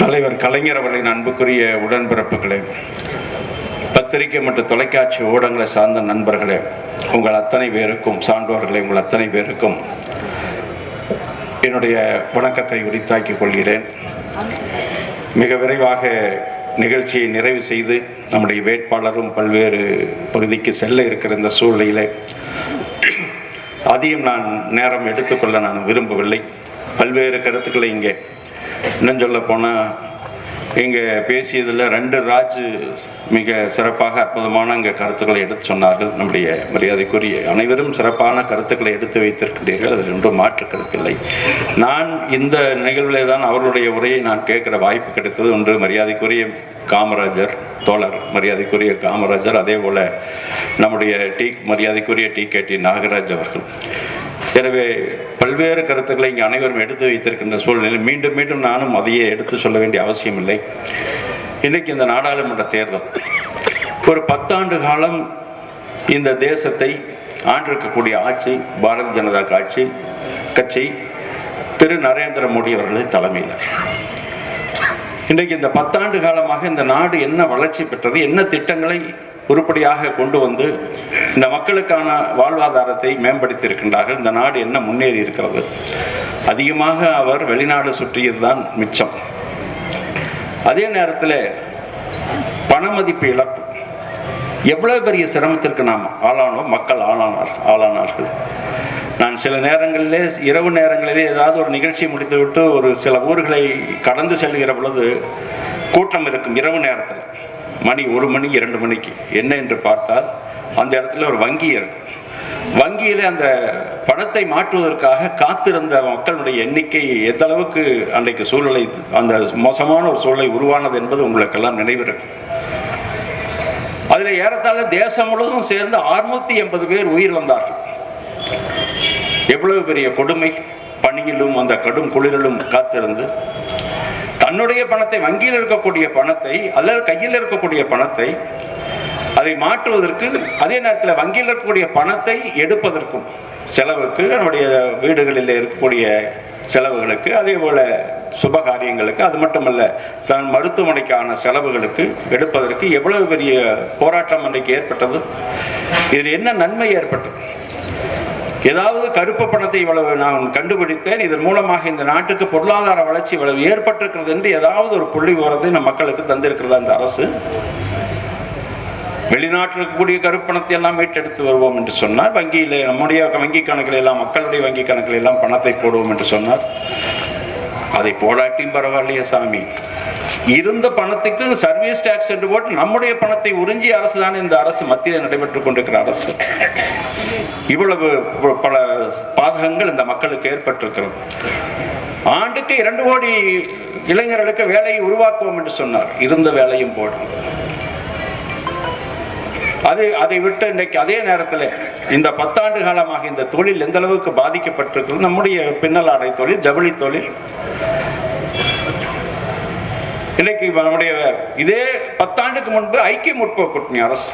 தலைவர் கலைஞர் அவர்களின் அன்புக்குரிய உடன்பிறப்புகளே பத்திரிகை மற்றும் தொலைக்காட்சி ஊடகங்களை சார்ந்த நண்பர்களே உங்கள் அத்தனை பேருக்கும் சான்றோர்களே உங்கள் அத்தனை பேருக்கும் என்னுடைய வணக்கத்தை உரித்தாக்கிக் கொள்கிறேன். மிக விரைவாக நிகழ்ச்சியை நிறைவு செய்து நம்முடைய வேட்பாளரும் பல்வேறு பகுதிக்கு செல்ல இருக்கிற இந்த சூழ்நிலையிலே அதிகம் நான் நேரம் எடுத்துக்கொள்ள நான் விரும்பவில்லை. பல்வேறு கருத்துக்களை இங்கே இன்னும் சொல்ல போனால் இங்கே பேசியதில் ரெண்டு ராஜ் மிக சிறப்பாக அற்புதமான அங்கே கருத்துக்களை எடுத்து சொன்னார்கள். நம்முடைய மரியாதைக்குரிய அனைவரும் சிறப்பான கருத்துக்களை எடுத்து வைத்திருக்கின்றீர்கள் அதில் ஒன்றும் மாற்று கருத்தில்லை நான் இந்த நிகழ்விலே தான் அவருடைய உரையை நான் கேட்குற வாய்ப்பு கிடைத்தது. ஒன்று மரியாதைக்குரிய காமராஜர் தோழர் மரியாதைக்குரிய காமராஜர் அதே போல் நம்முடைய டி மரியாதைக்குரிய டி கே டி நாகராஜ் அவர்கள். எனவே பல்வேறு கருத்துக்களை இங்கே அனைவரும் எடுத்து வைத்திருக்கின்ற சூழ்நிலையில் மீண்டும் மீண்டும் நானும் அதையே எடுத்து சொல்ல வேண்டிய அவசியம் இல்லை இன்னைக்கு இந்த நாடாளுமன்ற தேர்தல். ஒரு பத்தாண்டு காலம் இந்த தேசத்தை ஆண்டிருக்கக்கூடிய ஆட்சி பாரதிய ஜனதா காட்சி கட்சி திரு நரேந்திர மோடி அவர்களது தலைமையில். இன்றைக்கு இந்த பத்தாண்டு காலமாக இந்த நாடு என்ன வளர்ச்சி பெற்றது என்ன திட்டங்களை உருப்படியாக கொண்டு வந்து இந்த மக்களுக்கான வாழ்வாதாரத்தை மேம்படுத்தி இருக்கின்றார்கள் இந்த நாடு என்ன முன்னேறி இருக்கிறது? அதிகமாக அவர் வெளிநாடு சுற்றியது தான் மிச்சம். அதே நேரத்தில் பணமதிப்பு இழப்பு. எவ்வளவு பெரிய சிரமத்திற்கு நாம் ஆளானோம்? மக்கள் ஆளானார் ஆளானார்கள். நான் சில நேரங்களிலே இரவு நேரங்களிலே ஏதாவது ஒரு நிகழ்ச்சி முடித்துவிட்டு ஒரு சில ஊர்களை கடந்து செல்கிற பொழுது கூட்டம் இருக்கும் இரவு நேரத்தில். மணி ஒரு மணி இரண்டு மணிக்கு. என்ன என்று பார்த்தால் அந்த இடத்துல ஒரு வங்கி இருக்கும் வங்கியில் அந்த பணத்தை மாற்றுவதற்காக காத்திருந்த மக்களுடைய எண்ணிக்கை எந்த அளவுக்கு அன்றைக்கு சூழ்நிலை அந்த மோசமான ஒரு சூழ்நிலை உருவானது என்பது உங்களுக்கெல்லாம் நினைவிருக்கும். அதில் ஏறத்தாழ தேசம் முழுவதும் சேர்ந்து அறுநூத்தி எண்பது பேர் உயிர் வந்தார்கள் எவ்வளவு பெரிய கொடுமை. பணியிலும் அந்த கடும் குளிரிலும் காத்திருந்து தன்னுடைய பணத்தை வங்கியில் இருக்கக்கூடிய பணத்தை அல்லது கையில் இருக்கக்கூடிய பணத்தை அதை மாற்றுவதற்கு அதே நேரத்தில் வங்கியில் இருக்கக்கூடிய பணத்தை எடுப்பதற்கும் செலவுக்கு நம்முடைய வீடுகளில் இருக்கக்கூடிய செலவுகளுக்கு அதே போல சுபகாரியங்களுக்கு அது மட்டுமல்ல தன் மருத்துவமனைக்கான செலவுகளுக்கு எடுப்பதற்கு எவ்வளவு பெரிய போராட்டம் அன்றைக்கு ஏற்பட்டது இதில் என்ன நன்மை ஏற்பட்டது? ஏதாவது கருப்பு பணத்தை இவ்வளவு நான் கண்டுபிடித்தேன் இதன் மூலமாக இந்த நாட்டுக்கு பொருளாதார வளர்ச்சி இவ்வளவு ஏற்பட்டிருக்கிறது என்று ஏதாவது ஒரு புள்ளி விவரத்தை நம் மக்களுக்கு தந்திருக்கிறதா இந்த அரசு? வெளிநாட்டில் இருக்கக்கூடிய கருப்பணத்தை எல்லாம் மீட்டெடுத்து வருவோம் என்று சொன்னார். வங்கியில் நம்முடைய வங்கி கணக்கில் எல்லாம் மக்களுடைய வங்கி கணக்கில் எல்லாம் பணத்தை போடுவோம் என்று சொன்னார். அதை போடாட்டியும் பரவாயில்லையே சாமி. இருந்த பணத்துக்கு சர்வீஸ் டாக்ஸ் என்று போட்டு நம்முடைய பணத்தை உறிஞ்சி அரசு தான் இந்த அரசு மத்தியில் நடைபெற்றுக் கொண்டிருக்கிற அரசு. இவ்வளவு பல பாதகங்கள் இந்த மக்களுக்கு ஏற்பட்டிருக்கிறது. ஆண்டுக்கு இரண்டு கோடி இளைஞர்களுக்கு வேலையை உருவாக்குவோம் என்று சொன்னார். இருந்த வேலையும் போடும். அது அதை விட்டு இன்றைக்கு அதே நேரத்தில் இந்த பத்தாண்டு காலமாக இந்த தொழில் எந்த அளவுக்கு பாதிக்கப்பட்டிருக்கிறது? நம்முடைய பின்னலாடை தொழில் ஜவுளி தொழில். இன்னைக்கு நம்முடைய இதே பத்தாண்டுக்கு முன்பு ஐக்கிய முற்போக்கு கூட்டணி அரசு.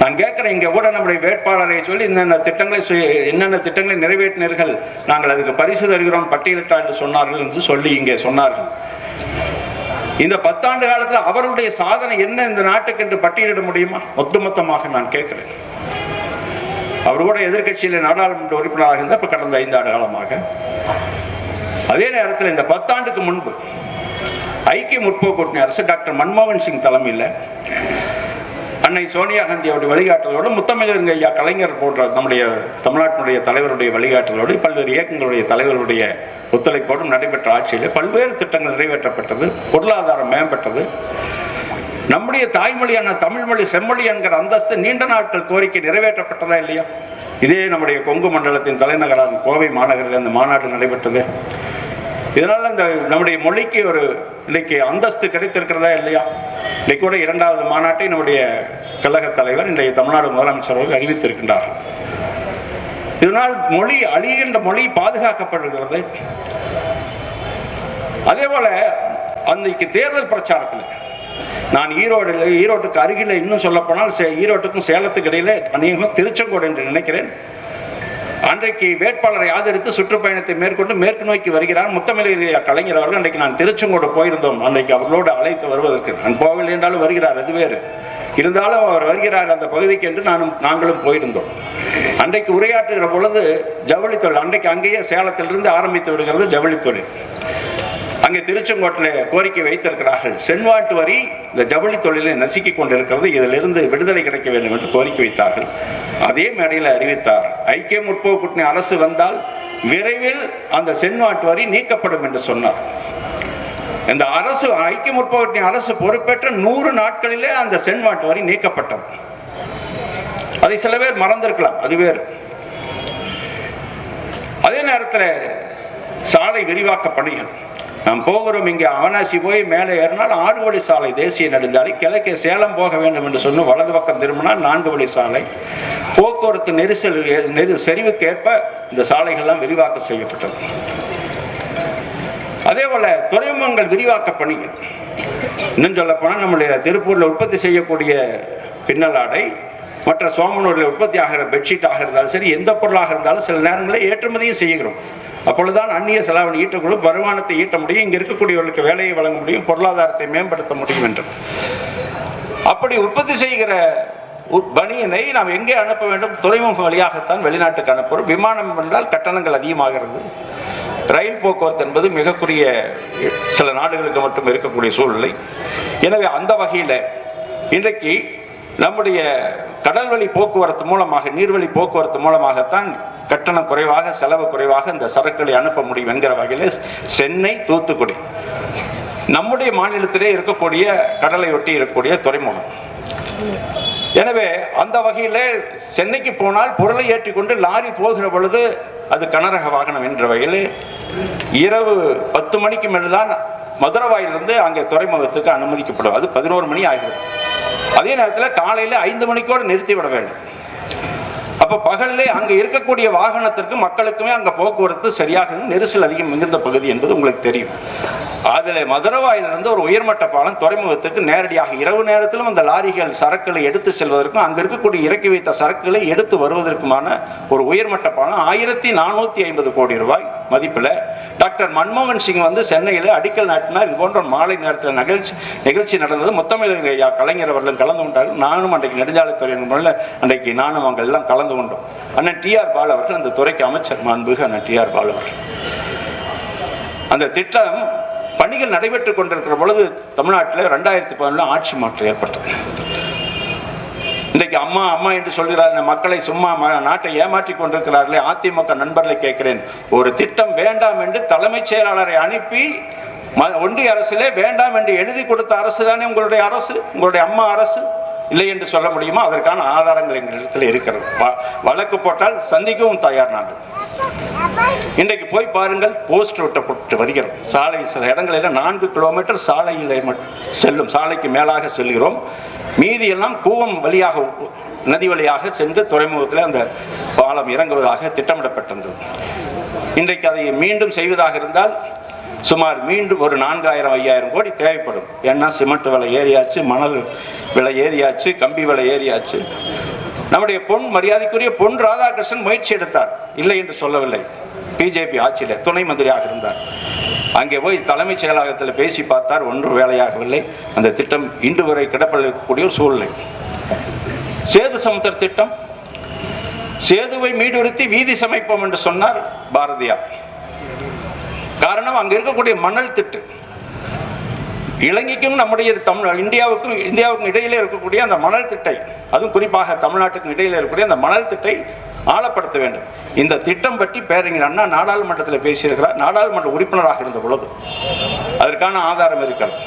நான் கேட்குறேன் இங்கே கூட நம்முடைய வேட்பாளரை சொல்லி என்னென்ன திட்டங்களை என்னென்ன திட்டங்களை நிறைவேற்றினீர்கள்? நாங்கள் அதுக்கு பரிசு தருகிறோம் பட்டியலிட்டா என்று சொன்னார்கள் என்று சொல்லி இங்கே சொன்னார்கள். இந்த பத்தாண்டு காலத்தில் அவருடைய சாதனை என்ன இந்த நாட்டுக்கு என்று பட்டியலிட முடியுமா? ஒட்டுமொத்தமாக நான் கேட்கிறேன். அவர் கூட எதிர்க்கட்சியில் நாடாளுமன்ற உறுப்பினராக இருந்த இப்போ கடந்த ஐந்து ஆண்டு காலமாக. அதே நேரத்தில் இந்த பத்தாண்டுக்கு முன்பு ஐக்கிய முற்போக்கு கூட்டணி அரசு டாக்டர் மன்மோகன் சிங் தலைமையில் அன்னை சோனியா காந்தி அவருடைய வழிகாட்டுதலோடு முத்தமிழருங்க ஐயா கலைஞர் போன்ற நம்முடைய தமிழ்நாட்டினுடைய தலைவருடைய வழிகாட்டுதலோடு பல்வேறு இயக்கங்களுடைய தலைவருடைய ஒத்துழைப்போடும் நடைபெற்ற ஆட்சியில் பல்வேறு திட்டங்கள் நிறைவேற்றப்பட்டது பொருளாதாரம் மேம்பட்டது. நம்முடைய தாய்மொழியான தமிழ்மொழி செம்மொழி என்கிற அந்தஸ்து நீண்ட நாட்கள் கோரிக்கை நிறைவேற்றப்பட்டதா இல்லையா? இதே நம்முடைய கொங்கு மண்டலத்தின் தலைநகரான கோவை மாநகரில் அந்த மாநாடு நடைபெற்றது. இதனால் இந்த நம்முடைய மொழிக்கு ஒரு இன்னைக்கு அந்தஸ்து கிடைத்திருக்கிறதா இல்லையா? இன்னைக்கு கூட இரண்டாவது மாநாட்டை நம்முடைய கழக தலைவர் இன்றைய தமிழ்நாடு முதலமைச்சர் அவர்கள் அறிவித்திருக்கின்றார். இதனால் மொழி அழிகின்ற மொழி பாதுகாக்கப்படுகிறது. அதே போல அன்னைக்கு தேர்தல் பிரச்சாரத்தில் நான் ஈரோடு ஈரோட்டுக்கு அருகில் இன்னும் சொல்லப்போனால் சே ஈரோட்டுக்கும் சேலத்துக்கு இடையில அநேகம் திருச்செங்கோடு என்று நினைக்கிறேன். அன்றைக்கு வேட்பாளரை ஆதரித்து சுற்றுப்பயணத்தை மேற்கொண்டு மேற்கு நோக்கி வருகிறார். முத்தமிழ் கலைஞர் அவர்கள் அன்றைக்கு நான் திருச்செங்கோடு போயிருந்தோம். அன்றைக்கு அவர்களோடு அழைத்து வருவதற்கு. நான் போகவில்லை என்றாலும் வருகிறார் அது வேறு. இருந்தாலும் அவர் வருகிறார் அந்த பகுதிக்கு என்று நானும் நாங்களும் போயிருந்தோம். அன்றைக்கு உரையாற்றுகிற பொழுது ஜவுளி தொழில் அன்றைக்கு அங்கேயே சேலத்திலிருந்து ஆரம்பித்து விடுகிறது ஜவுளி தொழில் அங்கே திருச்செங்கோட்டில் கோரிக்கை வைத்திருக்கிறார்கள். சென்வாட்டு வரி இந்த ஜவுளி தொழிலை நசுக்கிக் கொண்டிருக்கிறது. இதிலிருந்து விடுதலை கிடைக்க வேண்டும் என்று கோரிக்கை வைத்தார்கள். அதே மேடையில் அறிவித்தார். ஐக்கிய முற்போக்கு கூட்டணி அரசு வந்தால் விரைவில் அந்த சென்வாட்டு வரி நீக்கப்படும் என்று சொன்னார். இந்த அரசு ஐக்கிய முற்போக்கு கூட்டணி அரசு பொறுப்பேற்ற நூறு நாட்களிலே அந்த சென்வாட்டு வரி நீக்கப்பட்டது. அதை சில பேர் மறந்திருக்கலாம். அது வேறு. அதே நேரத்தில் சாலை விரிவாக்க பணிகள். நாம் போகிறோம் இங்கே அவனாசி போய் மேலே ஏறினால் ஆறு வழி சாலை தேசிய நெடுஞ்சாலை கிழக்கே சேலம் போக வேண்டும் என்று சொன்ன வலது பக்கம் திரும்பினால் நான்கு வழி சாலை. போக்குவரத்து நெரிசல் நெரு செறிவுக்கு ஏற்ப இந்த சாலைகள்லாம் விரிவாக்கம் செய்யப்பட்டது. அதே போல துறைமுகங்கள் விரிவாக்க பணிகள். இன்னும் சொல்ல போனால் நம்முடைய திருப்பூரில் உற்பத்தி செய்யக்கூடிய பின்னல் ஆடை மற்ற சோமனூரில் உற்பத்தி ஆகிற பெட்ஷீட்டாக இருந்தாலும் சரி எந்த பொருளாக இருந்தாலும் சில நேரங்களில் ஏற்றுமதியும் செய்கிறோம். அப்பொழுதுதான் அந்நிய செலாவணி ஈட்டக்கூடும் வருமானத்தை ஈட்ட முடியும் இங்கே இருக்கக்கூடியவர்களுக்கு வேலையை வழங்க முடியும் பொருளாதாரத்தை மேம்படுத்த முடியும் என்று. அப்படி உற்பத்தி செய்கிற உ- பனியனை நாம் எங்கே அனுப்ப வேண்டும்? துறைமுகம் வழியாகத்தான் வெளிநாட்டுக்கு அனுப்புகிறோம் விமானம் என்றால் கட்டணங்கள் அதிகமாகிறது ரயில் போக்குவரத்து என்பது மிகக்குரிய சில நாடுகளுக்கு மட்டும் இருக்கக்கூடிய சூழ்நிலை. எனவே அந்த வகையில் இன்றைக்கு நம்முடைய கடல்வழி போக்குவரத்து மூலமாக நீர்வழி போக்குவரத்து மூலமாகத்தான் கட்டணம் குறைவாக செலவு குறைவாக இந்த சரக்குகளை அனுப்ப முடியும் என்கிற வகையில் சென்னை தூத்துக்குடி. நம்முடைய மாநிலத்திலே இருக்கக்கூடிய கடலை ஒட்டி இருக்கக்கூடிய துறைமுகம். எனவே அந்த வகையில் சென்னைக்கு போனால் பொருளை ஏற்றிக்கொண்டு லாரி போகிற பொழுது அது கனரக வாகனம் என்ற வகையில் இரவு பத்து மணிக்கு மேல்தான் மதுரவாயிலிருந்து அங்கே துறைமுகத்துக்கு அனுமதிக்கப்படும். அது பதினோரு மணி ஆகிறது. அதே நேரத்தில் காலையில் ஐந்து மணிக்கோடு நிறுத்திவிட வேண்டும். அப்போ பகல்லே அங்கே இருக்கக்கூடிய வாகனத்திற்கு மக்களுக்குமே அங்கே போக்குவரத்து சரியாக நெரிசல் அதிகம் மிகுந்த பகுதி என்பது உங்களுக்கு தெரியும். அதில் மதுரவாயிலிருந்து ஒரு உயர்மட்ட பாலம் துறைமுகத்துக்கு நேரடியாக இரவு நேரத்திலும் அந்த லாரிகள் சரக்குகளை எடுத்து செல்வதற்கும் அங்கே இருக்கக்கூடிய இறக்கி வைத்த சரக்குகளை எடுத்து வருவதற்குமான ஒரு உயர்மட்ட பாலம் ஆயிரத்தி நானூற்றி ஐம்பது கோடி ரூபாய். மதிப்பில். டாக்டர் மன்மோகன் சிங் வந்து சென்னையில் அடிக்கல் நாட்டினார். இது போன்ற மாலை நேரத்தில் நிகழ்ச்சி நிகழ்ச்சி நடந்தது. முத்தமிழர் ஐயா கலைஞர் அவர்களும் கலந்து கொண்டார்கள் நானும் அன்றைக்கு நெடுஞ்சாலைத்துறை முறையில் அன்றைக்கு நானும் அவங்க எல்லாம் கலந்து கொண்டோம். அண்ணன் டிஆர் பால் அவர்கள் அந்த துறைக்கு அமைச்சர் மாண்புக அண்ணன் டிஆர் பால் அவர்கள். அந்த திட்டம் பணிகள் நடைபெற்றுக் கொண்டிருக்கிற பொழுது தமிழ்நாட்டில் ரெண்டாயிரத்தி பதினொன்று ஆட்சி மாற்றம் ஏற்பட்டது. இன்றைக்கு அம்மா அம்மா என்று சொல்கிறார் இந்த மக்களை சும்மா ம- நாட்டை ஏமாற்றி கொண்டிருக்கிறார்களே அதிமுக நண்பர்களை கேட்கிறேன். ஒரு திட்டம் வேண்டாம் என்று தலைமைச் செயலாளரை அனுப்பி ம- ஒன்றிய அரசிலே வேண்டாம் என்று எழுதி கொடுத்த அரசு தானே உங்களுடைய அரசு உங்களுடைய அம்மா அரசு? இல்லை என்று சொல்ல முடியுமா? அதற்கான ஆதாரங்கள் எங்களிடத்தில் இருக்கிறது. வ- வழக்கு போட்டால் சந்திக்கவும் தயார் நாங்கள் இன்றைக்கு போய் பாருங்கள் போஸ்ட் ஒட்டப்பட்டு வருகிறோம் சாலை சில இடங்களில் நான்கு கிலோமீட்டர் சாலையில் செல்லும் சாலைக்கு மேலாக செல்கிறோம். மீதி எல்லாம் கூவம் வழியாக நதி வழியாக சென்று துறைமுகத்தில் அந்த பாலம் இறங்குவதாக திட்டமிடப்பட்டிருந்தது. இன்றைக்கு அதை மீண்டும் செய்வதாக இருந்தால் சுமார் மீண்டும் ஒரு நான்காயிரம் ஐயாயிரம் கோடி தேவைப்படும். ஏன்னா சிமெண்ட் விலை ஏறியாச்சு மணல் விலை ஏறியாச்சு கம்பி விலை ஏறியாச்சு. நம்முடைய பொன் மரியாதைக்குரிய பொன் ராதாகிருஷ்ணன் முயற்சி எடுத்தார். இல்லை என்று சொல்லவில்லை. பிஜேபி ஆட்சியில் துணை மந்திரியாக இருந்தார். அங்கே போய் தலைமைச் செயலகத்தில் பேசி பார்த்தார். ஒன்றும் வேலையாகவில்லை. அந்த திட்டம் இன்று வரை கிடப்பளிக்கக்கூடிய ஒரு சூழ்நிலை. சேது சமுத்திர திட்டம். சேதுவை மீடுறுத்தி வீதி சமைப்போம் என்று சொன்னார் பாரதியார். காரணம் அங்க இருக்கக்கூடிய மணல் திட்டு. இலங்கைக்கும் நம்முடைய தமிழ் இந்தியாவுக்கும் இந்தியாவுக்கும் இடையிலே இருக்கக்கூடிய அந்த மணல் திட்டை அதுவும் குறிப்பாக தமிழ்நாட்டுக்கும் இடையிலே இருக்கக்கூடிய அந்த மணல் திட்டை ஆழப்படுத்த வேண்டும். இந்த திட்டம் பற்றி பேரறிஞர் அண்ணா நாடாளுமன்றத்தில் பேசியிருக்கிறார். நாடாளுமன்ற உறுப்பினராக இருந்த பொழுது அதற்கான ஆதாரம் இருக்கிறது.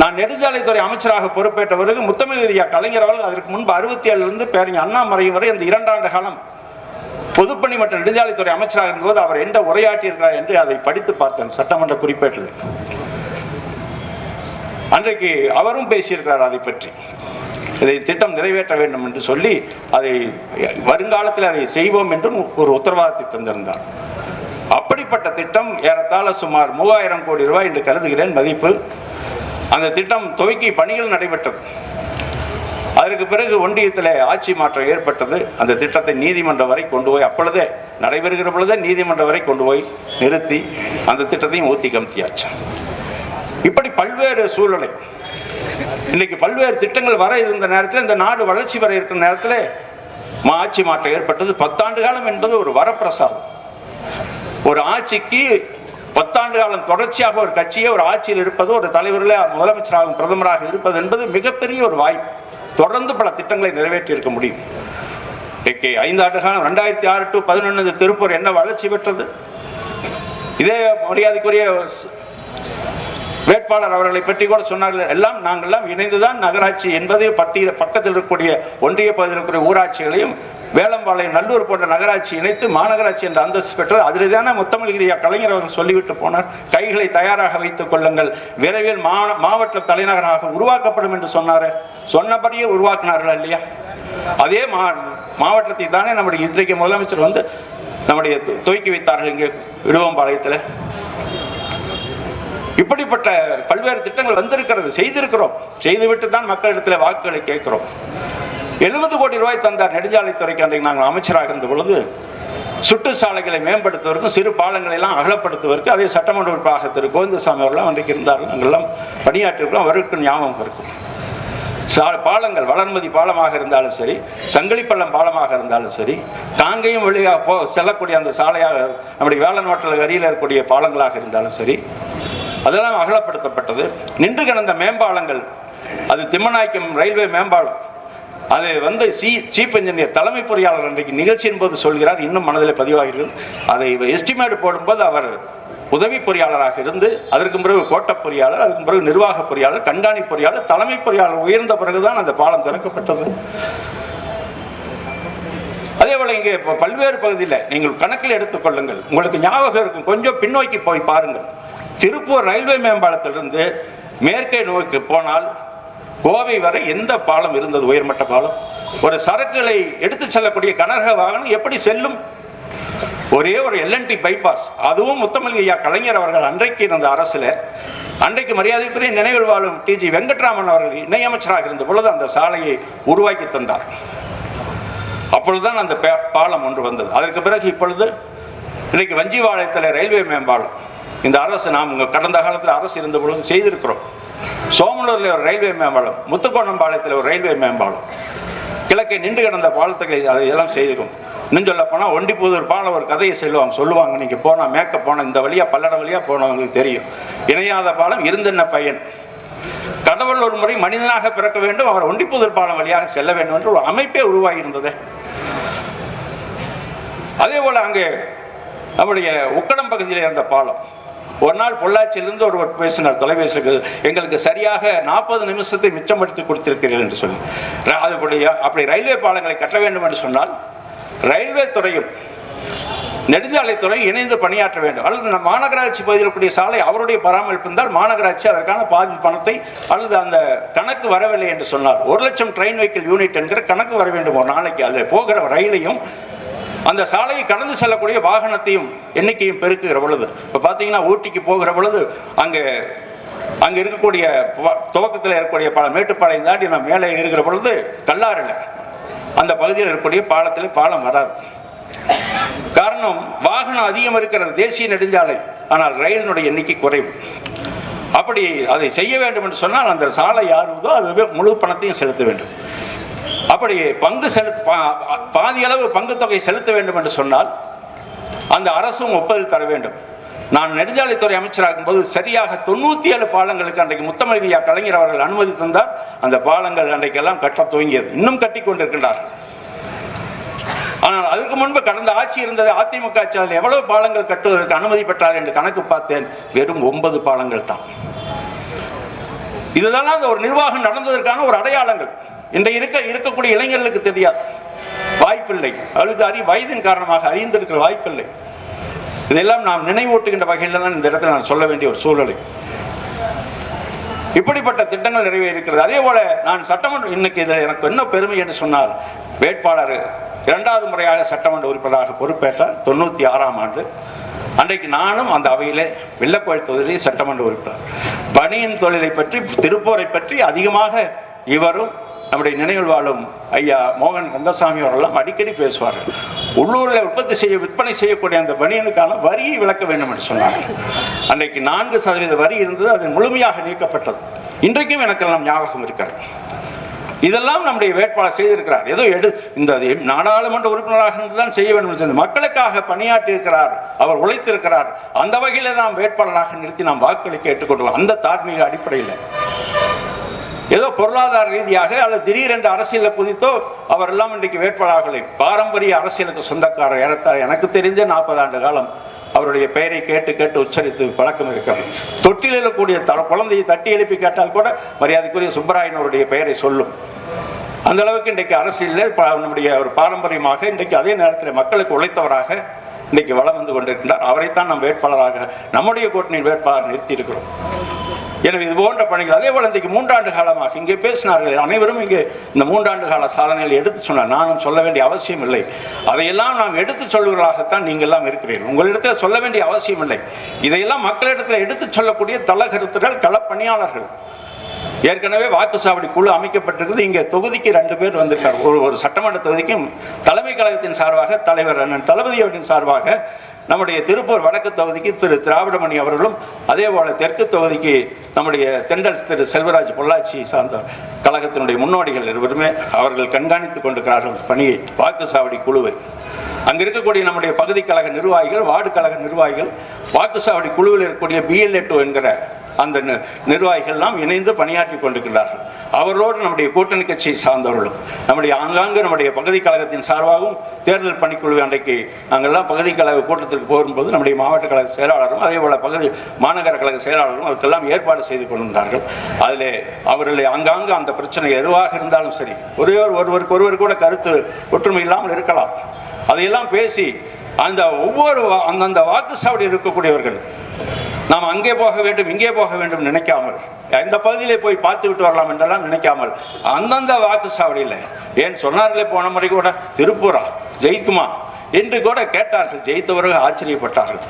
நான் நெடுஞ்சாலைத்துறை அமைச்சராக பொறுப்பேற்ற பிறகு முத்தமிழ் கலைஞர் அவர்கள் அதற்கு முன்பு அறுபத்தி ஏழுலேருந்து பேரறிஞர் அண்ணா மறையும் வரை அந்த இரண்டாண்டு காலம் பொதுப்பணி மற்றும் நெடுஞ்சாலைத்துறை அமைச்சராக இருந்தபோது அவர் என்ன உரையாற்றியிருக்கிறார் என்று அதை படித்து பார்த்தேன் சட்டமன்ற குறிப்பேட்டில். அன்றைக்கு அவரும் பேசியிருக்கிறார் அதை பற்றி. இதை திட்டம் நிறைவேற்ற வேண்டும் என்று சொல்லி அதை வருங்காலத்தில் அதை செய்வோம் என்றும் ஒரு உத்தரவாதத்தை தந்திருந்தார். அப்படிப்பட்ட திட்டம் ஏறத்தாழ சுமார் மூவாயிரம் கோடி ரூபாய் என்று கருதுகிறேன் மதிப்பு. அந்த திட்டம் துவக்கி பணிகள் நடைபெற்றது. அதற்கு பிறகு ஒன்றியத்தில் ஆட்சி மாற்றம் ஏற்பட்டது. அந்த திட்டத்தை நீதிமன்றம் வரை கொண்டு போய் அப்பொழுதே நடைபெறுகிற பொழுதே நீதிமன்றம் வரை கொண்டு போய் நிறுத்தி அந்த திட்டத்தையும் ஊத்தி கமித்தியாச்சு. இப்படி பல்வேறு சூழ்நிலை இன்னைக்கு பல்வேறு திட்டங்கள் வர இருந்த நேரத்தில் இந்த நாடு வளர்ச்சி வர இருக்கிற நேரத்தில் மா- ஆட்சி மாற்றம் ஏற்பட்டது. பத்தாண்டு காலம் என்பது ஒரு வரப்பிரசாதம். ஒரு ஆட்சிக்கு பத்தாண்டு காலம் தொடர்ச்சியாக ஒரு கட்சியே ஒரு ஆட்சியில் இருப்பது ஒரு தலைவர்களே முதலமைச்சராகவும் பிரதமராக இருப்பது என்பது மிகப்பெரிய ஒரு வாய்ப்பு. தொடர்ந்து பல திட்டங்களை நிறைவேற்றி இருக்க முடியும். ஐந்து ஐந்தாண்டு காலம் ரெண்டாயிரத்தி ஆறு டு பதினொன்று திருப்பூர் என்ன வளர்ச்சி பெற்றது? இதே மரியாதைக்குரிய வேட்பாளர் அவர்களை பற்றி கூட சொன்னார்கள். எல்லாம் நாங்கள்லாம் இணைந்துதான் நகராட்சி என்பதை பட்டியல் பக்கத்தில் இருக்கக்கூடிய ஒன்றிய பகுதியில் இருக்கக்கூடிய ஊராட்சிகளையும் வேலம்பாளையம் நல்லூர் போன்ற நகராட்சி இணைத்து மாநகராட்சி என்ற அந்தஸ்து பெற்றது அதில் தானே முத்தமிழ்கிரியா கலைஞர் அவர்கள் சொல்லிவிட்டு போனார். கைகளை தயாராக வைத்துக் கொள்ளுங்கள். விரைவில் மா மாவட்ட தலைநகராக உருவாக்கப்படும் என்று சொன்னார். சொன்னபடியே உருவாக்கினார்கள் இல்லையா? அதே மா மாவட்டத்தை தானே நம்முடைய இன்றைக்கு முதலமைச்சர் வந்து நம்முடைய துவக்கி வைத்தார்கள் இங்கே விடுவம்பாளையத்தில். இப்படிப்பட்ட பல்வேறு திட்டங்கள் வந்திருக்கிறது செய்திருக்கிறோம். செய்துவிட்டு தான் மக்களிடத்தில் வாக்குகளை கேட்கிறோம். எழுபது கோடி ரூபாய் தந்தார் நெடுஞ்சாலைத்துறைக்கு அன்றைக்கு நாங்கள் அமைச்சராக இருந்த பொழுது சுற்றுச்சாலைகளை மேம்படுத்துவதற்கும் சிறு பாலங்களை எல்லாம் அகலப்படுத்துவதற்கு அதே சட்டமன்ற உறுப்பினராக திரு கோவிந்தசாமி அவர்களாம் அன்றைக்கு இருந்தார்கள் நாங்கள்லாம் பணியாற்றிருக்கிறோம் அவருக்கு ஞாபகம் இருக்கும். சா- பாலங்கள் வளர்மதி பாலமாக இருந்தாலும் சரி சங்கிலிப்பள்ளம் பாலமாக இருந்தாலும் சரி காங்கையும் வழியாக போ செல்லக்கூடிய அந்த சாலையாக நம்முடைய வேளன் ஹோட்டல் அருகில் இருக்கக்கூடிய பாலங்களாக இருந்தாலும் சரி அதெல்லாம் அகலப்படுத்தப்பட்டது. நின்று கிடந்த மேம்பாலங்கள் அது திம்மநாயக்கம் ரயில்வே மேம்பாலம் அது வந்து சி சீஃப் இன்ஜினியர் தலைமை பொறியாளர் அன்றைக்கு நிகழ்ச்சியின் போது சொல்கிறார். இன்னும் மனதில் பதிவாகிறது. அதை எஸ்டிமேட் போடும்போது அவர் உதவி பொறியாளராக இருந்து அதற்கு பிறகு கோட்ட பொறியாளர் அதுக்கு பிறகு நிர்வாக பொறியாளர் கண்காணி பொறியாளர் தலைமை பொறியாளர் உயர்ந்த பிறகுதான் அந்த பாலம் திறக்கப்பட்டது. அதே போல இங்கே இப்போ பல்வேறு பகுதியில் நீங்கள் கணக்கில் எடுத்துக்கொள்ளுங்கள் உங்களுக்கு ஞாபகம் இருக்கும். கொஞ்சம் பின்னோக்கி போய் பாருங்கள். திருப்பூர் ரயில்வே மேம்பாலத்திலிருந்து மேற்கே நோக்கி போனால் கோவை வரை எந்த பாலம் இருந்தது? உயர்மட்ட பாலம். ஒரு சரக்குகளை எடுத்து செல்லக்கூடிய கனரக வாகனம் எப்படி செல்லும்? ஒரே ஒரு எல்என்டி பைபாஸ் அதுவும் முத்தமிழ் ஐயா கலைஞர் அவர்கள் அன்றைக்கு இருந்த அரசுல. அன்றைக்கு மரியாதைக்குரிய நினைவில் வாழும் டிஜி வெங்கட்ராமன் அவர்கள் இணையமைச்சராக இருந்த பொழுது அந்த சாலையை உருவாக்கி தந்தார். அப்பொழுதுதான் அந்த பாலம் ஒன்று வந்தது. அதற்கு பிறகு இப்பொழுது இன்னைக்கு வஞ்சிவாளையத்தில் ரயில்வே மேம்பாலம். இந்த அரசு நாம் கடந்த காலத்தில் அரசு இருந்த பொழுது செய்திருக்கிறோம். சோமனூரில் ஒரு ரயில்வே மேம்பாலம் முத்துக்கோணம்பாளையத்தில் ஒரு ரயில்வே மேம்பாலம். கிழக்கே நின்று கிடந்த பாலத்துக்கு அதை எல்லாம் இன்னும் சொல்ல போனால் ஒண்டிப்புதூர் பாலம் ஒரு கதையை சொல்லுவாங்க சொல்லுவாங்க. நீங்கள் போனால் மேக்க போனால் இந்த வழியாக பல்லட வழியாக போனவங்களுக்கு தெரியும். இணையாத பாலம் இருந்தென்ன பையன்? கடவுள் ஒரு முறை மனிதனாக பிறக்க வேண்டும் அவர் ஒண்டிப்புதூர் பாலம் வழியாக செல்ல வேண்டும் என்று ஒரு அமைப்பே உருவாகி இருந்தது அதே போல அங்கே நம்முடைய உக்கடம் பகுதியில் இருந்த பாலம். ஒரு நாள் பொள்ளாச்சியிலிருந்து ஒருவர் பேசினார் தொலைபேசியில் எங்களுக்கு சரியாக நாற்பது நிமிஷத்தை மிச்சப்படுத்தி கொடுத்திருக்கிறீர்கள் என்று சொல்லி. அதுபடி அப்படி ரயில்வே பாலங்களை கட்ட வேண்டும் என்று சொன்னால் ரயில்வே துறையும் நெடுஞ்சாலைத்துறை இணைந்து பணியாற்ற வேண்டும். அல்லது நம்ம மாநகராட்சி பகுதியில் கூடிய சாலை அவருடைய பராமரிப்பு இருந்தால் மாநகராட்சி அதற்கான பாதி பணத்தை அல்லது அந்த கணக்கு வரவில்லை என்று சொன்னார் ஒரு லட்சம் ட்ரெயின் வெஹிக்கிள் யூனிட் என்கிற கணக்கு வர வேண்டும். ஒரு நாளைக்கு அல்ல போகிற ரயிலையும் அந்த சாலையை கடந்து செல்லக்கூடிய வாகனத்தையும் எண்ணிக்கையும் பெருக்குகிற பொழுது இப்போ பார்த்தீங்கன்னா ஊட்டிக்கு போகிற பொழுது அங்கே அங்கே இருக்கக்கூடிய துவக்கத்தில் இருக்கக்கூடிய பல மேட்டுப்பாளையம் தாண்டி நான் மேலே இருக்கிற பொழுது கல்லாறில் அந்த பகுதியில் இருக்கக்கூடிய பாலத்தில் பாலம் வராது. காரணம் வாகனம் அதிகம் இருக்கிறது தேசிய நெடுஞ்சாலை. ஆனால் ரயிலினுடைய எண்ணிக்கை குறைவு. அப்படி அதை செய்ய வேண்டும் என்று சொன்னால் அந்த சாலை யாருதோ அதுவே முழு பணத்தையும் செலுத்த வேண்டும். அப்படி பங்கு செலுத்த பா- பாதி அளவு பங்கு தொகை செலுத்த வேண்டும் என்று சொன்னால் அந்த அரசும் ஒப்புதல் தர வேண்டும். நான் நெடுஞ்சாலைத்துறை அமைச்சராகும் போது சரியாக தொண்ணூத்தி ஏழு பாலங்களுக்கு அன்றைக்கு முத்தமிழ்யா கலைஞர் அவர்கள் அனுமதி தந்தார். அந்த பாலங்கள் அன்றைக்கெல்லாம் கட்ட துவங்கியது. இன்னும் கட்டி கொண்டிருக்கின்றார்கள் ஆனால் அதுக்கு முன்பு கடந்த ஆட்சி இருந்தது அதிமுக ஆட்சி. அதில் எவ்வளவு பாலங்கள் கட்டுவதற்கு அனுமதி பெற்றார் என்று கணக்கு பார்த்தேன். வெறும் ஒன்பது பாலங்கள் தான். இதுதான்? அந்த ஒரு நிர்வாகம் நடந்ததற்கான ஒரு அடையாளங்கள். இந்த இருக்க இருக்கக்கூடிய இளைஞர்களுக்கு தெரியாது வாய்ப்பில்லை. அவளுக்கு அறி வயதின் காரணமாக அறிந்திருக்கிற வாய்ப்பில்லை. இதெல்லாம் நாம் நினைவூட்டுகின்ற வகையில் தான் இந்த இடத்துல நான் சொல்ல வேண்டிய ஒரு சூழ்நிலை இப்படிப்பட்ட திட்டங்கள் நிறைவேறிக்கிறது அதே போல நான் சட்டமன்ற இன்னைக்கு இதில் எனக்கு என்ன பெருமை என்று சொன்னால் வேட்பாளர் இரண்டாவது முறையாக சட்டமன்ற உறுப்பினராக பொறுப்பேற்றார் தொண்ணூற்றி ஆறாம் ஆண்டு. அன்றைக்கு நானும் அந்த அவையிலே வெள்ளக்கோயில் தொகுதியிலே சட்டமன்ற உறுப்பினர். பணியின் தொழிலை பற்றி திருப்பூரை பற்றி அதிகமாக இவரும் நம்முடைய நினைவில் வாழும் ஐயா மோகன் கந்தசாமி அவர்கள்லாம் அடிக்கடி பேசுவார்கள். உள்ளூரில் உற்பத்தி செய்ய விற்பனை செய்யக்கூடிய அந்த பனியனுக்கான வரியை விளக்க வேண்டும் என்று சொன்னார் அன்றைக்கு நான்கு சதவீத வரி இருந்தது அது முழுமையாக நீக்கப்பட்டது. இன்றைக்கும் எனக்கெல்லாம் ஞாபகம் இருக்கிறது. இதெல்லாம் நம்முடைய வேட்பாளர் செய்திருக்கிறார். ஏதோ எடு இந்த நாடாளுமன்ற உறுப்பினராக இருந்துதான் செய்ய வேண்டும் என்று மக்களுக்காக பணியாற்றி இருக்கிறார் அவர் உழைத்திருக்கிறார். அந்த வகையில நாம் வேட்பாளராக நிறுத்தி நாம் வாக்குகளை கேட்டுக்கொண்டு அந்த தார்மீக அடிப்படையில். ஏதோ பொருளாதார ரீதியாக அல்லது திடீரென்று அரசியலில் குதித்தோ அவர் எல்லாம் இன்றைக்கு வேட்பாளர்களை. பாரம்பரிய அரசியலுக்கு சொந்தக்காரர் ஏறத்தாழ எனக்கு தெரிஞ்ச நாற்பது ஆண்டு காலம் அவருடைய பெயரை கேட்டு கேட்டு உச்சரித்து பழக்கம் இருக்கிறது. தொட்டில் எழக்கூடிய த குழந்தையை தட்டி எழுப்பி கேட்டால் கூட மரியாதைக்குரிய சுப்பராயனவருடைய பெயரை சொல்லும். அந்த அளவுக்கு இன்றைக்கு அரசியலில் நம்முடைய ஒரு பாரம்பரியமாக இன்றைக்கு அதே நேரத்தில் மக்களுக்கு உழைத்தவராக இன்றைக்கு வளம் வந்து கொண்டிருக்கின்றார். அவரைத்தான் நம் வேட்பாளராக நம்முடைய கூட்டணியின் வேட்பாளர் நிறுத்தி இருக்கிறோம் எனவே இது போன்ற பணிகள் அதே போல இன்றைக்கு மூன்றாண்டு காலமாக இங்கே பேசினார்கள் அனைவரும் இங்கே இந்த மூன்றாண்டு கால சாதனையில் எடுத்து சொன்னார் நானும் சொல்ல வேண்டிய அவசியம் இல்லை. அதையெல்லாம் நாம் எடுத்து சொல்வர்களாகத்தான் நீங்கள் எல்லாம் இருக்கிறீர்கள். உங்களிடத்தில் சொல்ல வேண்டிய அவசியம் இல்லை. இதையெல்லாம் மக்களிடத்தில் எடுத்து சொல்லக்கூடிய தலகருத்துகள் களப்பணியாளர்கள். ஏற்கனவே வாக்குச்சாவடி குழு அமைக்கப்பட்டிருக்குது. இங்கே தொகுதிக்கு ரெண்டு பேர் வந்திருக்கார் ஒரு ஒரு சட்டமன்ற தொகுதிக்கும் தலைமை கழகத்தின் சார்பாக தலைவர் அண்ணன் தளபதி அவர்களின் சார்பாக நம்முடைய திருப்பூர் வடக்கு தொகுதிக்கு திரு திராவிடமணி அவர்களும் அதே போல தெற்கு தொகுதிக்கு நம்முடைய தெண்டல் திரு செல்வராஜ் பொள்ளாச்சி சார்ந்த கழகத்தினுடைய முன்னோடிகள் இருவருமே அவர்கள் கண்காணித்துக் கொண்டிருக்கிறார்கள். பணியை வாக்குச்சாவடி குழுவை. அங்கே இருக்கக்கூடிய நம்முடைய பகுதி கழக நிர்வாகிகள் வார்டு கழக நிர்வாகிகள் வாக்குச்சாவடி குழுவில் இருக்கக்கூடிய பிஎல்ஏ என்கிற அந்த நி- இணைந்து பணியாற்றி கொண்டிருக்கிறார்கள். அவர்களோடு நம்முடைய கூட்டணி கட்சியை சார்ந்தவர்களும் நம்முடைய ஆங்காங்கு நம்முடைய பகுதி கழகத்தின் சார்பாகவும் தேர்தல் பணிக்குழு அன்றைக்கு நாங்கள்லாம் பகுதி கழக கூட்டத்திற்கு போகும்போது நம்முடைய மாவட்ட கழக செயலாளரும் அதே போல பகுதி மாநகர கழக செயலாளரும் அதற்கெல்லாம் ஏற்பாடு செய்து கொண்டிருந்தார்கள். அதில் அவர்களை ஆங்காங்கு அந்த பிரச்சனை எதுவாக இருந்தாலும் சரி ஒரே ஒரு ஒருவருக்கு ஒருவர் கூட கருத்து ஒற்றுமை இல்லாமல் இருக்கலாம். அதையெல்லாம் பேசி அந்த ஒவ்வொரு அந்தந்த வாக்குச்சாவடியில் இருக்கக்கூடியவர்கள் நாம் அங்கே போக வேண்டும் இங்கே போக வேண்டும் நினைக்காமல் இந்த பகுதியிலே போய் பார்த்து விட்டு வரலாம் என்றெல்லாம் நினைக்காமல் அந்தந்த வாக்குச்சாவடியில் ஏன் சொன்னார்களே போன முறை கூட திருப்பூரா ஜெயிக்குமா? என்று கூட கேட்டார்கள். ஜெயித்தவர்கள் ஆச்சரியப்பட்டார்கள்.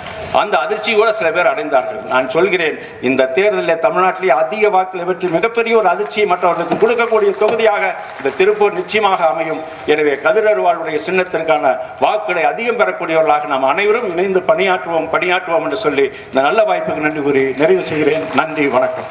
அந்த அதிர்ச்சி கூட சில பேர் அடைந்தார்கள். நான் சொல்கிறேன் இந்த தேர்தலில் தமிழ்நாட்டிலே அதிக வாக்குகளை பெற்று மிகப்பெரிய ஒரு அதிர்ச்சியை மற்றவர்களுக்கு கொடுக்கக்கூடிய தொகுதியாக இந்த திருப்பூர் நிச்சயமாக அமையும். எனவே கதிரருவாளுடைய சின்னத்திற்கான வாக்குகளை அதிகம் பெறக்கூடியவர்களாக நாம் அனைவரும் இணைந்து பணியாற்றுவோம் பணியாற்றுவோம் என்று சொல்லி இந்த நல்ல வாய்ப்புக்கு நன்றி கூறி நிறைவு செய்கிறேன். நன்றி வணக்கம்.